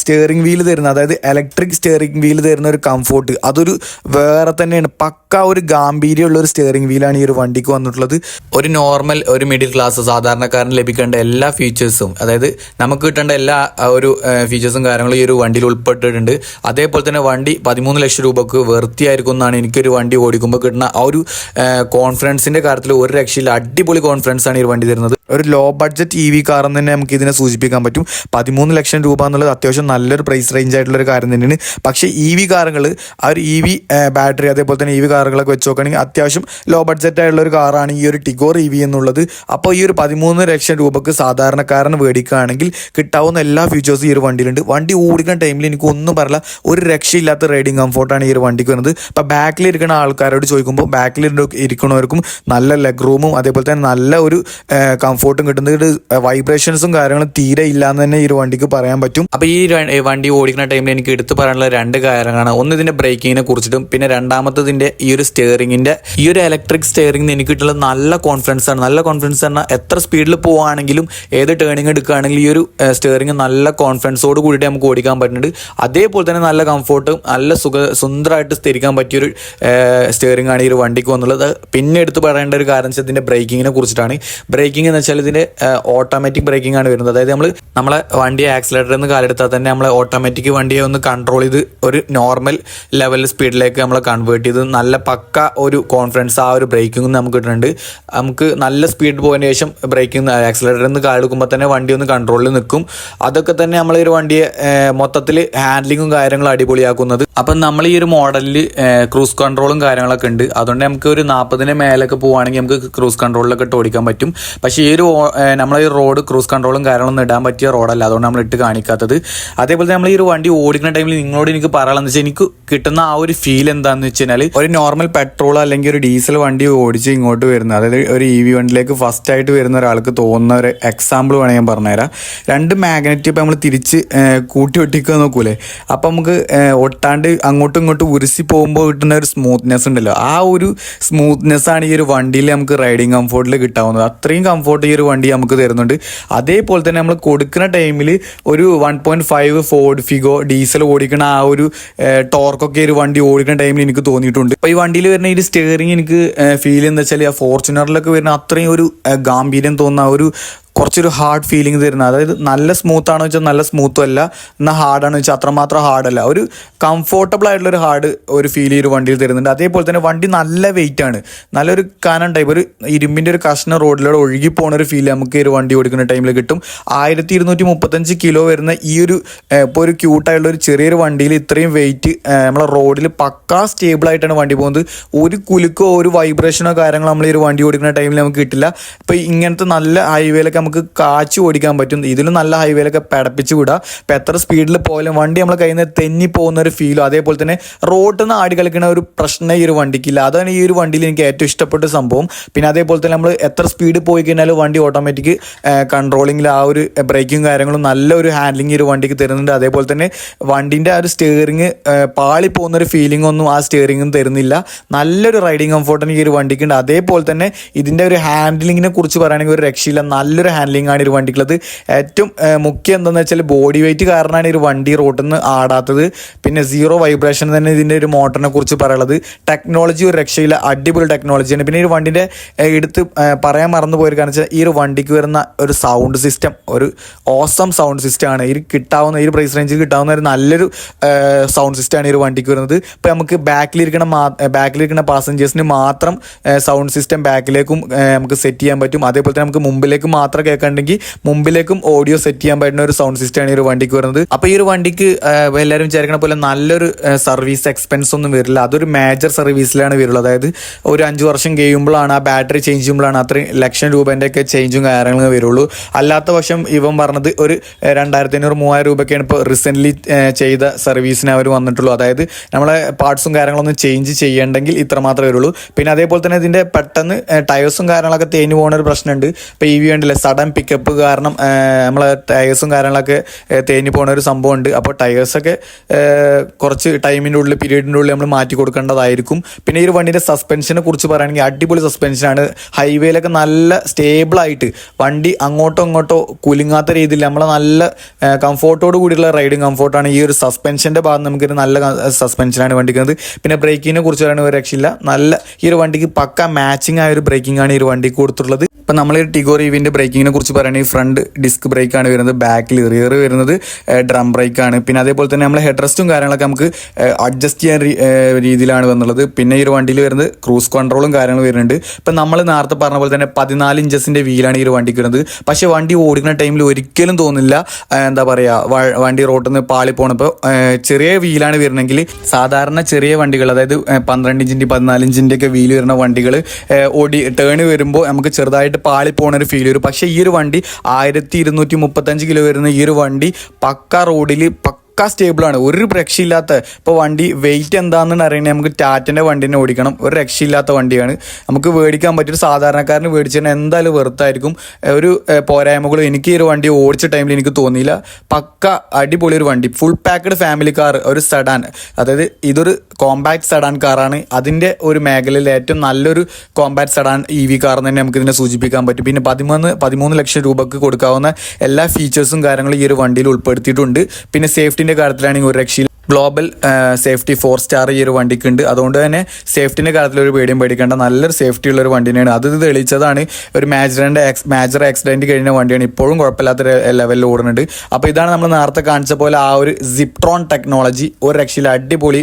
സ്റ്റിയറിംഗ് വീൽ തരുന്ന അതായത് ഇലക്ട്രിക് സ്റ്റിയറിംഗ് വീൽ തരുന്ന ഒരു കംഫോർട്ട് അതൊരു വേറെ തന്നെയാണ്. പക്ക ഒരു ഗാംഭീര്യമുള്ള ഒരു സ്റ്റിയറിംഗ് വീലാണ് ഈ ഒരു വണ്ടിക്ക് വന്നിട്ടുള്ളത്. ഒരു നോർമൽ ഒരു മിഡിൽ ക്ലാസ് സാധാരണക്കാരന് ലഭിക്കേണ്ട എല്ലാ ഫീച്ചേഴ്സും അതായത് നമുക്ക് കിട്ടേണ്ട എല്ലാ ഒരു ഫീച്ചേഴ്സും കാര്യങ്ങളും ഈ ഒരു വണ്ടിയിൽ ഉൾപ്പെട്ടിട്ടുണ്ട്. അതേപോലെ തന്നെ വണ്ടി പതിമൂന്ന് ലക്ഷം രൂപക്ക് വെറുതെയായിരിക്കും എന്നാണ് എനിക്കൊരു വണ്ടി ഓടിക്കുമ്പോൾ കിട്ടുന്ന ആ ഒരു കോൺഫിഡൻസിന്റെ കാര്യത്തിൽ ഒരു രക്ഷയില്ല. അടിപൊളി കോൺഫിഡൻസ് ആണ് ഈ വണ്ടി തരുന്നത്. ഒരു low budget E V car എന്ന് തന്നെ നമുക്ക് ഇതിനെ സൂചിപ്പിക്കാൻ പറ്റും. പതിമൂന്ന് ലക്ഷം രൂപ എന്നുള്ളത് അത്യാവശ്യം നല്ലൊരു പ്രൈസ് റേഞ്ച് ആയിട്ടുള്ള ഒരു കാര്യം തന്നെയാണ്. പക്ഷേ ഇ വി കാറുകൾ ആ ഒരു ഇ വി ബാറ്ററി അതേപോലെ തന്നെ ഇ വി കാറുകളൊക്കെ വെച്ച് നോക്കുകയാണെങ്കിൽ അത്യാവശ്യം ലോ ബഡ്ജറ്റ് ആയിട്ടുള്ള ഒരു കാറാണ് ഈ ഒരു ടിഗോർ ഇ വി എന്നുള്ളത്. അപ്പോൾ ഈ ഒരു പതിമൂന്ന് ലക്ഷം രൂപക്ക് സാധാരണക്കാരന് മേടിക്കുകയാണെങ്കിൽ കിട്ടാവുന്ന എല്ലാ ഫീച്ചേഴ്സും ഈ ഒരു വണ്ടിയിലുണ്ട്. വണ്ടി ഓടിക്കുന്ന ടൈമിൽ എനിക്ക് ഒന്നും പറയില്ല. ഒരു രക്ഷയില്ലാത്ത റൈഡിങ് കംഫോർട്ടാണ് ഈ ഒരു വണ്ടിക്ക് വരുന്നത്. ഇപ്പോൾ ബാക്കിൽ ഇരിക്കുന്ന ആൾക്കാരോട് ചോദിക്കുമ്പോൾ ബാക്കിൽ ഇരിക്കുന്നവർക്കും നല്ല ലെഗ് റൂമും അതേപോലെ തന്നെ നല്ല ഒരു കംഫോർട്ടും കിട്ടുന്നത് വൈബ്രേഷൻസും കാര്യങ്ങളും തീരെ ഇല്ല എന്ന് തന്നെ ഈ ഒരു വണ്ടിക്ക് പറയാൻ പറ്റും. അപ്പോൾ ഈ വണ്ടി ഓടിക്കുന്ന ടൈമിൽ എനിക്ക് എടുത്തു പറയാനുള്ള രണ്ട് കാര്യങ്ങളാണ് ഒന്ന് ഇതിന്റെ ബ്രേക്കിങ്ങിനെ കുറിച്ചിട്ടും പിന്നെ രണ്ടാമത്തതിന്റെ ഈ ഒരു സ്റ്റിയറിംഗിന്റെ ഈ ഒരു ഇലക്ട്രിക് സ്റ്റിയറിംഗിന് എനിക്ക് കിട്ടുന്ന നല്ല കോൺഫിഡൻസ് ആണ്. നല്ല കോൺഫിഡൻസ് പറഞ്ഞാൽ എത്ര സ്പീഡിൽ പോവാണെങ്കിലും ഏത് ടേണിംഗ് എടുക്കുകയാണെങ്കിലും ഈ ഒരു സ്റ്റിയറിംഗ് നല്ല കോൺഫിഡൻസോട് കൂടിയിട്ട് നമുക്ക് ഓടിക്കാൻ പറ്റുന്നുണ്ട്. അതേപോലെ തന്നെ നല്ല കംഫോർട്ടും നല്ല സുഖ സുന്ദരമായിട്ട് സ്ഥിരിക്കാൻ പറ്റിയൊരു സ്റ്റിയറിംഗ് ആണ് ഈ ഒരു വണ്ടിക്ക് വന്നുള്ളത്. പിന്നെ എടുത്തു പറയേണ്ട ഒരു കാരണം വെച്ചാൽ ഇതിന്റെ ബ്രേക്കിങ്ങിനെ കുറിച്ചിട്ടാണ്. ബ്രേക്കിംഗ് എന്ന് വെച്ചാൽ ഇതിന്റെ ഓട്ടോമാറ്റിക് ബ്രേക്കിംഗ് ആണ് വരുന്നത്. അതായത് നമ്മൾ നമ്മളെ വണ്ടി ആക്സിലേറ്ററിൽ നിന്ന് കാലെടുത്താൽ തന്നെ നമ്മളെ ഓട്ടോമാറ്റിക് വണ്ടിയെ ഒന്ന് കൺട്രോൾ ചെയ്ത് ഒരു നോർമൽ ലെവൽ സ്പീഡിലേക്ക് നമ്മളെ കൺവേർട്ട് ചെയ്ത് നല്ല പക്ക ഒരു കോൺഫിഡൻസ് ആ ഒരു ബ്രേക്കിംഗ് നമുക്ക് കിട്ടുന്നുണ്ട്. നമുക്ക് നല്ല സ്പീഡ് പോയതിന് ശേഷം ബ്രേക്കിംഗ് ആക്സിലേറ്ററിൽ നിന്ന് കാലെടുക്കുമ്പോൾ തന്നെ വണ്ടി ഒന്ന് കൺട്രോളിൽ നിൽക്കും. അതൊക്കെ തന്നെ നമ്മൾ ഈ ഒരു വണ്ടിയെ മൊത്തത്തിൽ ഹാൻഡ്ലിങ്ങും കാര്യങ്ങളും അടിപൊളിയാക്കുന്നത്. അപ്പം നമ്മൾ ഈ ഒരു മോഡലിൽ ക്രൂസ് കൺട്രോളും കാര്യങ്ങളൊക്കെ ഉണ്ട്. അതുകൊണ്ട് നമുക്ക് ഒരു നാൽപ്പതിന് മേലൊക്കെ പോവുകയാണെങ്കിൽ നമുക്ക് ക്രൂസ് കൺട്രോളിലൊക്കെ ഓടിക്കാൻ പറ്റും. പക്ഷേ ഈ ഒരു നമ്മൾ ഈ റോഡ് ക്രൂസ് കൺട്രോളും കാര്യങ്ങളൊന്നും ഇടാൻ പറ്റിയ റോഡല്ല. അതുകൊണ്ട് നമ്മൾ ഇട്ട് കാണിക്കാത്തത്. അതേപോലെ നമ്മൾ ഈ ഒരു വണ്ടി ഓടിക്കുന്ന ടൈമിൽ നിങ്ങളോട് എനിക്ക് പറയാനെന്ന് വെച്ചാൽ എനിക്ക് കിട്ടുന്ന ആ ഒരു ഫീൽ എന്താണെന്ന് വെച്ച് കഴിഞ്ഞാൽ ഒരു നോർമൽ പെട്രോൾ അല്ലെങ്കിൽ ഒരു ഡീസൽ വണ്ടി ഓടിച്ച് ഇങ്ങോട്ട് വരുന്നത്. അതായത് ഒരു ഇ വി വണ്ടിയിലേക്ക് ഫസ്റ്റ് ആയിട്ട് വരുന്ന ഒരാൾക്ക് തോന്നുന്ന ഒരു എക്സാമ്പിൾ വേണമെങ്കിൽ ഞാൻ പറഞ്ഞുതരാം. രണ്ട് മാഗ്നറ്റ് ഇപ്പം നമ്മൾ തിരിച്ച് കൂട്ടി ഒട്ടിക്കുക നോക്കൂലേ? അപ്പം നമുക്ക് ഒട്ടാണ്ട് അങ്ങോട്ടും ഇങ്ങോട്ടും ഉരുസി പോകുമ്പോൾ കിട്ടുന്ന ഒരു സ്മൂത്ത്നെസ് ഉണ്ടല്ലോ. ആ ഒരു സ്മൂത്ത്നെസ് ആണ് ഈ ഒരു വണ്ടിയിൽ നമുക്ക് റൈഡിങ് കംഫോർട്ടിൽ കിട്ടാവുന്നത്. അത്രയും കംഫോർട്ട് ഈ ഒരു വണ്ടി നമുക്ക് തരുന്നുണ്ട്. അതേപോലെ തന്നെ നമ്മൾ കൊടുക്കുന്ന ടൈമിൽ ഒരു one point five Ford Figo diesel ഓടിക്കുന്ന ആ ഒരു ടോർക്കൊക്കെ ഒരു വണ്ടി ഓടിക്കുന്ന ടൈമിൽ എനിക്ക് തോന്നിയിട്ടുണ്ട്. അപ്പോൾ ഈ വണ്ടിയിൽ വരുന്ന ഈ സ്റ്റിയറിംഗ് എനിക്ക് ഫീൽ എന്താ വെച്ചാൽ ആ ഫോർച്യൂണറിലൊക്കെ വരുന്ന അത്രയും ഒരു ഗാംഭീര്യം തോന്നുന്ന ഒരു കുറച്ചൊരു ഹാർഡ് ഫീലിംഗ് തരുന്ന അതായത് നല്ല സ്മൂത്ത് ആണെന്ന് വെച്ചാൽ നല്ല സ്മൂത്തും അല്ല എന്നാൽ ഹാർഡാണെന്ന് വെച്ചാൽ അത്രമാത്രം ഹാർഡല്ല ഒരു കംഫോർട്ടബിൾ ആയിട്ടുള്ളൊരു ഹാർഡ് ഒരു ഫീൽ ഈ ഒരു വണ്ടിയിൽ തരുന്നുണ്ട്. അതേപോലെ തന്നെ വണ്ടി നല്ല വെയിറ്റ് ആണ്. നല്ലൊരു കാനം ടൈപ്പ് ഒരു ഇരുമ്പിന്റെ ഒരു കഷ്ണം റോഡിലൂടെ ഒഴുകി പോകുന്ന ഒരു ഫീൽ നമുക്ക് ഈ ഒരു വണ്ടി ഓടിക്കുന്ന ടൈമിൽ കിട്ടും. ആയിരത്തി ഇരുന്നൂറ്റി മുപ്പത്തഞ്ച് കിലോ വരുന്ന ഈ ഒരു ഇപ്പോൾ ഒരു ക്യൂട്ടായിട്ടുള്ള ഒരു ചെറിയൊരു വണ്ടിയിൽ ഇത്രയും വെയിറ്റ് നമ്മളെ റോഡിൽ പക്കാ സ്റ്റേബിൾ ആയിട്ടാണ് വണ്ടി പോകുന്നത്. ഒരു കുലുക്കോ ഒരു വൈബ്രേഷനോ കാര്യങ്ങളോ നമ്മൾ ഈ ഒരു വണ്ടി ഓടിക്കുന്ന ടൈമിൽ നമുക്ക് കിട്ടില്ല. ഇപ്പോൾ ഇങ്ങനത്തെ നല്ല ഹൈവേയിലൊക്കെ നമുക്ക് കാച്ചു ഓടിക്കാൻ പറ്റും. ഇതിലും നല്ല ഹൈവേയിലൊക്കെ പടപ്പിച്ച് വിടാം. ഇപ്പം എത്ര സ്പീഡിൽ പോയാലും വണ്ടി നമ്മളെ കയ്യിൽ നിന്ന് തെന്നി പോകുന്ന ഒരു ഫീലും അതേപോലെ തന്നെ റോഡിൽ നിന്ന് ആടി കളിക്കുന്ന ഒരു പ്രശ്നം ഈ ഒരു വണ്ടിക്കില്ല. അതാണ് ഈ ഒരു വണ്ടിയിൽ എനിക്ക് ഏറ്റവും ഇഷ്ടപ്പെട്ട സംഭവം. പിന്നെ അതേപോലെ തന്നെ നമ്മൾ എത്ര സ്പീഡ് പോയി കഴിഞ്ഞാലും വണ്ടി ഓട്ടോമാറ്റിക് കൺട്രോളിങ്ങിൽ ആ ഒരു ബ്രേക്കും കാര്യങ്ങളും നല്ല ഒരു ഹാൻഡ്ലിങ് ഈ ഒരു വണ്ടിക്ക് തരുന്നുണ്ട്. അതേപോലെ തന്നെ വണ്ടിന്റെ ആ ഒരു സ്റ്റിയറിങ് പാളി പോകുന്ന ഒരു ഫീലിംഗ് ഒന്നും ആ സ്റ്റിയറിംഗും തരുന്നില്ല. നല്ലൊരു റൈഡിങ് എനിക്ക് ഈ ഒരു വണ്ടിക്കുണ്ട് അതേപോലെ തന്നെ ഇതിന്റെ ഒരു ഹാൻഡിലിങ്ങിനെ കുറിച്ച് പറയുകയാണെങ്കിൽ ഒരു രക്ഷയില്ല. നല്ലൊരു ഹാൻഡ്ലിംഗ് ആണ് ഈ വണ്ടിക്കുള്ളത്. ഏറ്റവും മുഖ്യം എന്താണെന്ന് വെച്ചാൽ ബോഡി വെയിറ്റ് കാരണമാണ് ഈ വണ്ടി റോട്ടിൽ നിന്ന് ആടാത്തത്. പിന്നെ സീറോ വൈബ്രേഷൻ തന്നെ ഇതിന്റെ ഒരു മോട്ടറിനെ കുറിച്ച് പറയുള്ളത് ടെക്നോളജി ഒരു രക്ഷയില്ല അടിപൊളി ടെക്നോളജിയാണ് പിന്നെ ഈ വണ്ടിന്റെ എടുത്ത് പറയാൻ മറന്നു പോയൊരു കാരണം വെച്ചാൽ ഈ ഒരു വണ്ടിക്ക് വരുന്ന ഒരു സൗണ്ട് സിസ്റ്റം ഒരു ഓസം സൗണ്ട് സിസ്റ്റം ആണ്. ഈ കിട്ടാവുന്ന ഈ പ്രൈസ് റേഞ്ചിൽ കിട്ടാവുന്ന ഒരു നല്ലൊരു സൗണ്ട് സിസ്റ്റം ആണ് ഈ ഒരു വണ്ടിക്ക് വരുന്നത്. ഇപ്പം നമുക്ക് ബാക്കിലിരിക്കുന്ന മാ ബാക്കിലിരിക്കുന്ന പാസഞ്ചേഴ്സിന് മാത്രം സൗണ്ട് സിസ്റ്റം ബാക്കിലേക്കും നമുക്ക് സെറ്റ് ചെയ്യാൻ പറ്റും. അതേപോലെ തന്നെ നമുക്ക് മുമ്പിലേക്ക് മാത്രം കേൾക്കണമെങ്കിൽ മുമ്പിലേക്കും ഓഡിയോ സെറ്റ് ചെയ്യാൻ പറ്റുന്ന ഒരു സൗണ്ട് സിസ്റ്റം ആണ് ഈ ഒരു വണ്ടിക്ക് വരുന്നത്. അപ്പോൾ ഈ ഒരു വണ്ടിക്ക് എല്ലാവരും വിചാരിക്കണ പോലെ നല്ലൊരു സർവീസ് എക്സ്പെൻസ് ഒന്നും വരില്ല. അതൊരു മേജർ സർവീസിലാണ് വരുള്ളൂ. അതായത് ഒരു അഞ്ച് വർഷം കഴിയുമ്പോഴാണ് ആ ബാറ്ററി ചേഞ്ച് ചെയ്യുമ്പോഴാണ് അത്രയും ലക്ഷം രൂപേന്റെ ഒക്കെ ചേഞ്ചും കാര്യങ്ങളും വരുള്ളൂ. അല്ലാത്ത പക്ഷം ഇവൻ പറഞ്ഞത് ഒരു രണ്ടായിരത്തി അഞ്ഞൂറ് മൂവായിരം രൂപയ്ക്കാണ് ഇപ്പോൾ റീസെന്റ്ലി ചെയ്ത സർവീസിന് അവർ വന്നിട്ടുള്ളൂ. അതായത് നമ്മളെ പാർട്സും കാര്യങ്ങളൊന്നും ചേഞ്ച് ചെയ്യണ്ടെങ്കിൽ ഇത്ര മാത്രമേ വരുള്ളൂ. പിന്നെ അതേപോലെ തന്നെ ഇതിന്റെ പെട്ടെന്ന് ടയേഴ്സും കാര്യങ്ങളൊക്കെ തേഞ്ഞു പോകുന്ന ഒരു പ്രശ്നമുണ്ട്. ഇപ്പോൾ ഇ വി ഉണ്ടല്ലേ സഡൻ പിക്കപ്പ് കാരണം നമ്മൾ ടയേഴ്സും കാര്യങ്ങളൊക്കെ തേഞ്ഞു പോകുന്ന ഒരു സംഭവമുണ്ട്. അപ്പോൾ ടയേഴ്സൊക്കെ കുറച്ച് ടൈമിന്റെ ഉള്ളിൽ പീരീഡിന്റെ ഉള്ളിൽ നമ്മൾ മാറ്റി കൊടുക്കേണ്ടതായിരിക്കും. പിന്നെ ഈ ഒരു വണ്ടിന്റെ സസ്പെൻഷനെ കുറിച്ച് പറയുകയാണെങ്കിൽ അടിപൊളി സസ്പെൻഷനാണ് ഹൈവേയിലൊക്കെ നല്ല സ്റ്റേബിളായിട്ട് വണ്ടി അങ്ങോട്ടോ ഇങ്ങോട്ടോ കുലുങ്ങാത്ത രീതിയിൽ നമ്മൾ നല്ല കംഫോർട്ടോട് കൂടിയുള്ള റൈഡിങ് കംഫോർട്ടാണ് ഈ ഒരു സസ്പെൻഷന്റെ ഭാഗം നമുക്കൊരു നല്ല സസ്പെൻഷനാണ് വണ്ടിക്കുന്നത് പിന്നെ ബ്രേക്കിങ്ങിനെ കുറിച്ച് പറയുന്ന ഒരു രക്ഷയില്ല. നല്ല ഈ ഒരു വണ്ടിക്ക് പക്ക മാച്ചിങ് ആയ ഒരു ബ്രേക്കിംഗ് ആണ് ഈ ഒരു വണ്ടിക്ക് കൊടുത്തിട്ടുള്ളത്. ഇപ്പം നമ്മൾ ടിഗോ റിവിന്റെ ബ്രേക്കിങ്ങിനെ കുറിച്ച് പറയുകയാണെങ്കിൽ ഫ്രണ്ട് ഡിസ്ക് ബ്രേക്കാണ് വരുന്നത് ബാക്കിൽ റിയർ വരുന്നത് ഡ്രം ബ്രേക്കാണ് പിന്നെ അതേപോലെ തന്നെ നമ്മൾ ഹെഡ് റെസ്റ്റും കാര്യങ്ങളൊക്കെ നമുക്ക് അഡ്ജസ്റ്റ് ചെയ്യാൻ രീതിയിലാണ് വന്നുള്ളത്. പിന്നെ ഈ ഒരു വണ്ടിയിൽ വരുന്നത് ക്രൂസ് കൺട്രോളും കാര്യങ്ങളും വരുന്നുണ്ട്. ഇപ്പം നമ്മൾ നേരത്തെ പറഞ്ഞ പോലെ തന്നെ പതിനാല് ഇഞ്ചസിന്റെ വീലാണ് ഈ ഒരു വണ്ടിക്ക് വരുന്നത്. പക്ഷേ വണ്ടി ഓടിക്കുന്ന ടൈമിൽ ഒരിക്കലും തോന്നില്ല എന്താ പറയുക വണ്ടി റോട്ടിൽ നിന്ന് പാളി പോണപ്പോൾ ചെറിയ വീലാണ് വരുന്നെങ്കിൽ സാധാരണ ചെറിയ വണ്ടികൾ അതായത് പന്ത്രണ്ട് ഇഞ്ചിന്റെ പതിനാല് ഇഞ്ചിന്റെ ഒക്കെ വീൽ വരുന്ന വണ്ടികൾ ഓടി ടേൺ വരുമ്പോൾ നമുക്ക് ചെറുതായിട്ട് പാളി പോണ ഒരു ഫീൽ വരും. പക്ഷേ ഈ ഒരു വണ്ടി ആയിരത്തി ഇരുന്നൂറ്റി മുപ്പത്തഞ്ച് കിലോ വരുന്ന ഈ ഒരു വണ്ടി പക്ക റോഡിൽ പക്ക സ്റ്റേബിളാണ് ഒരു രക്ഷയില്ലാത്ത ഇപ്പോൾ വണ്ടി വെയിറ്റ് എന്താണെന്ന് അറിയണേ നമുക്ക് ടാറ്റന്റെ വണ്ടിനെ ഓടിക്കണം. ഒരു രക്ഷയില്ലാത്ത വണ്ടിയാണ്. നമുക്ക് മേടിക്കാൻ പറ്റിയൊരു സാധാരണക്കാരന് മേടിച്ചാൽ എന്തായാലും വെറുത്തായിരിക്കും. ഒരു പോരായ്മകളും എനിക്ക് ഈ ഒരു വണ്ടി ഓടിച്ച ടൈമിൽ എനിക്ക് തോന്നിയില്ല. പക്ക അടിപൊളി ഒരു വണ്ടി. ഫുൾ പാക്ക്ഡ് ഫാമിലി കാർ ഒരു സെഡാൻ അതായത് ഇതൊരു കോമ്പാക്ട് സെഡാൻ കാറാണ് അതിന്റെ ഒരു മേഖലയിൽ ഏറ്റവും നല്ലൊരു compact sedan E V car തന്നെ നമുക്ക് ഇതിനെ സൂചിപ്പിക്കാൻ പറ്റും. പിന്നെ പതിമൂന്ന് പതിമൂന്ന് ലക്ഷം രൂപക്ക് കൊടുക്കാവുന്ന എല്ലാ ഫീച്ചേഴ്സും കാര്യങ്ങളും ഈ ഒരു വണ്ടിയിൽ ഉൾപ്പെടുത്തിയിട്ടുണ്ട്. പിന്നെ സേഫ്റ്റിന്റെ കാര്യത്തിലാണെങ്കിൽ ഒരു രക്ഷയിൽ ഗ്ലോബൽ സേഫ്റ്റി ഫോർ സ്റ്റാർ ഈ ഒരു വണ്ടിക്കുണ്ട്. അതുകൊണ്ട് തന്നെ സേഫ്റ്റിന്റെ കാര്യത്തിൽ ഒരു പേടിയും പേടിക്കേണ്ട. നല്ലൊരു സേഫ്റ്റി ഉള്ള ഒരു വണ്ടി തന്നെയാണ് അത് ഇത് തെളിയിച്ചതാണ് ഒരു മാജറിന്റെ എക്സ് മാജർ ആക്സിഡന്റ് കഴിഞ്ഞ വണ്ടിയാണ്. ഇപ്പോഴും കുഴപ്പമില്ലാത്ത ലെവലിൽ ഓടുന്നുണ്ട്. അപ്പോൾ ഇതാണ് നമ്മൾ നേരത്തെ കാണിച്ച പോലെ ആ ഒരു സിപ്ട്രോൺ ടെക്നോളജി ഒരു രക്ഷയിൽ അടിപൊളി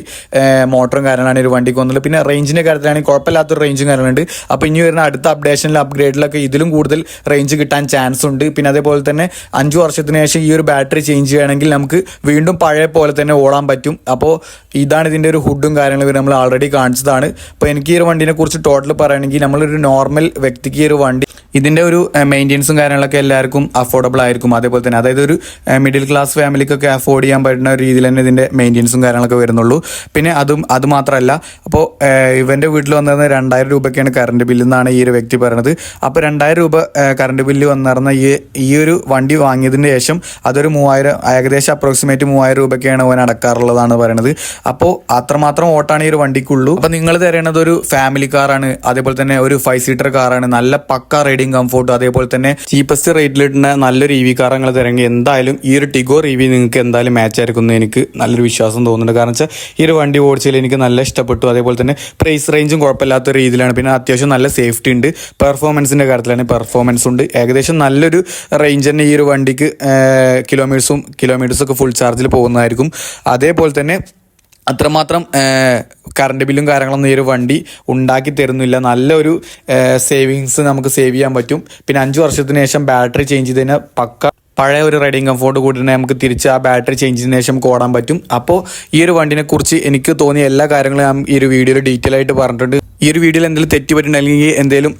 മോട്ടറും കാര്യങ്ങളാണ് ഈ ഒരു വണ്ടിക്ക് വന്നത് പിന്നെ റേഞ്ചിന്റെ കാര്യത്തിലാണെങ്കിൽ കുഴപ്പമില്ലാത്തൊരു റേഞ്ചും കാര്യങ്ങളുണ്ട്. അപ്പോൾ ഇനി വരുന്ന അടുത്ത അപ്ഡേഷനിൽ അപ്ഗ്രേഡിലൊക്കെ ഇതിലും കൂടുതൽ റേഞ്ച് കിട്ടാൻ ചാൻസ് ഉണ്ട്. പിന്നെ അതേപോലെ തന്നെ അഞ്ച് വർഷത്തിന് ശേഷം ഈ ഒരു ബാറ്ററി ചേഞ്ച് ചെയ്യുകയാണെങ്കിൽ നമുക്ക് വീണ്ടും പഴയ പോലെ തന്നെ ഓടാൻ പറ്റും. അപ്പോൾ ഇതാണ് ഇതിന്റെ ഒരു ഹുഡും കാര്യങ്ങളും നമ്മൾ ആൾറെഡി കാണിച്ചതാണ്. അപ്പോൾ എനിക്ക് ഈ ഒരു വണ്ടിനെ കുറിച്ച് ടോട്ടൽ പറയുകയാണെങ്കിൽ നമ്മളൊരു നോർമൽ വ്യക്തിക്ക് ഈ ഒരു വണ്ടി ഇതിന്റെ ഒരു മെയിന്റെനൻസും കാര്യങ്ങളൊക്കെ എല്ലാവർക്കും അഫോർഡബിൾ ആയിരിക്കും. അതേപോലെ തന്നെ അതായത് ഒരു മിഡിൽ ക്ലാസ് ഫാമിലിക്കൊക്കെ അഫോർഡ് ചെയ്യാൻ പറ്റുന്ന രീതിയിൽ തന്നെ ഇതിന്റെ മെയിന്റെനൻസും കാര്യങ്ങളൊക്കെ വരുന്നുള്ളൂ. പിന്നെ അതും അത് മാത്രമല്ല അപ്പോൾ ഇവന്റെ വീട്ടിൽ വന്നിരുന്ന രണ്ടായിരം രൂപയ്ക്കാണ് കറണ്ട് ബില്ല് എന്നാണ് ഈ ഒരു വ്യക്തി പറയുന്നത്. അപ്പോൾ രണ്ടായിരം രൂപ കറണ്ട് ബില്ല് വന്നിരുന്ന ഈ ഈ ഒരു വണ്ടി വാങ്ങിയതിന് ശേഷം അതൊരു മൂവായിരം ഏകദേശം അപ്രോക്സിമേറ്റ് മൂവായിരം രൂപയ്ക്കാണ് അവൻ അടക്കാറുള്ളതാണ് പറയുന്നത്. അപ്പോൾ അത്രമാത്രം ഓട്ടാണ് ഈ ഒരു വണ്ടിക്കുള്ളൂ. അപ്പോൾ നിങ്ങൾ തരേണ്ടത് ഒരു ഫാമിലി കാറാണ് അതേപോലെ തന്നെ ഒരു ഫൈവ് സീറ്റർ കാറാണ് നല്ല പക്ക റൈഡിങ് കംഫോർട്ട് അതേപോലെ തന്നെ ചീപ്പസ്റ്റ് റേറ്റിൽ ഇടുന്ന നല്ലൊരു ഇ വി കാർ നിങ്ങൾ തരണമെങ്കിൽ എന്തായാലും ഈ ഒരു ടിഗോ റിവ്യൂ നിങ്ങൾക്ക് എന്തായാലും മാച്ച് ആയിരിക്കും എന്ന് എനിക്ക് നല്ലൊരു വിശ്വാസം തോന്നുന്നുണ്ട്. കാരണം വെച്ചാൽ ഈ ഒരു വണ്ടി ഓടിച്ചതിൽ എനിക്ക് നല്ല ഇഷ്ടപ്പെട്ടു. അതേപോലെ തന്നെ പ്രൈസ് റേഞ്ചും കുഴപ്പമില്ലാത്ത രീതിയിലാണ്. പിന്നെ അത്യാവശ്യം നല്ല സേഫ്റ്റി ഉണ്ട്. പെർഫോമൻസിന്റെ കാര്യത്തിലാണ് പെർഫോമൻസ് ഉണ്ട്. ഏകദേശം നല്ലൊരു റേഞ്ച് തന്നെ ഈ ഒരു വണ്ടിക്ക് കിലോമീറ്റേഴ്സും കിലോമീറ്റേഴ്സൊക്കെ ഫുൾ ചാർജിൽ പോകുന്നതായിരിക്കും. അതേപോലെ തന്നെ അത്രമാത്രം കറണ്ട് ബില്ലും കാര്യങ്ങളൊന്നും ഈ ഒരു വണ്ടി ഉണ്ടാക്കി തരുന്നില്ല. നല്ലൊരു സേവിങ്സ് നമുക്ക് സേവ് ചെയ്യാൻ പറ്റും. പിന്നെ അഞ്ച് വർഷത്തിന് ശേഷം ബാറ്ററി ചേഞ്ച് ചെയ്തതിന് പക്ക പഴയ ഒരു റൈഡിങ് കംഫോർട്ട് കൂടി തന്നെ നമുക്ക് തിരിച്ച് ആ ബാറ്ററി ചേഞ്ചിന് ശേഷം കോടാൻ പറ്റും. അപ്പോൾ ഈ ഒരു വണ്ടിനെ കുറിച്ച് എനിക്ക് തോന്നിയ എല്ലാ കാര്യങ്ങളും ഞാൻ ഈ ഒരു വീഡിയോയിൽ ഡീറ്റെയിൽ ആയിട്ട് പറഞ്ഞിട്ടുണ്ട്. ഈ ഒരു വീഡിയോയിൽ എന്തെങ്കിലും തെറ്റ് പറ്റിയിട്ടുണ്ടെങ്കിൽ എന്തെങ്കിലും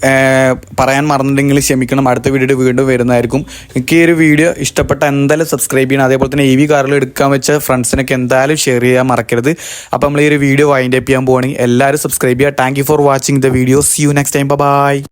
പറയാൻ മറന്നിട്ടുണ്ടെങ്കിൽ ക്ഷമിക്കണം. അടുത്ത വീഡിയോ വീണ്ടും വരുന്നതായിരിക്കും. എനിക്ക് ഈ ഒരു വീഡിയോ ഇഷ്ടപ്പെട്ട എന്തായാലും സബ്സ്ക്രൈബ് ചെയ്യണം. അതേപോലെ തന്നെ ഇ വി കാറിൽ എടുക്കാൻ വെച്ച ഫ്രണ്ട്സിനൊക്കെ എന്തായാലും ഷെയർ ചെയ്യാൻ മറക്കരുത്. അപ്പോൾ നമ്മൾ ഈ ഒരു വീഡിയോ വൈൻഡ് അപ്പ് ചെയ്യാൻ പോകണമെങ്കിൽ എല്ലാവരും സബ്സ്ക്രൈബ് ചെയ്യുക. Thank for watching the video see you next time bye